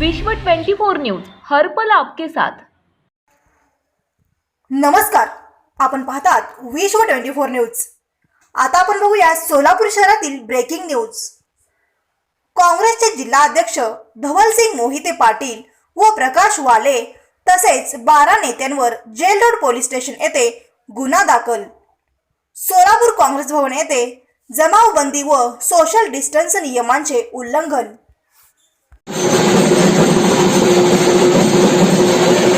विश्व 24 न्यूज हर पल आपके साथ. नमस्कार आपण पाहतात विश्व ट्वेंटी फोर न्यूज. आता आपण बघूया सोलापूर शहरातील ब्रेकिंग न्यूज काँग्रेसचे जिल्हा अध्यक्ष धवलसिंग मोहिते पाटील व प्रकाश वाले तसेच बारा नेत्यांवर जेल रोड पोलीस स्टेशन येथे गुन्हा दाखल. सोलापूर काँग्रेस भवन येथे जमावबंदी व सोशल डिस्टन्स नियमांचे उल्लंघन. どうも。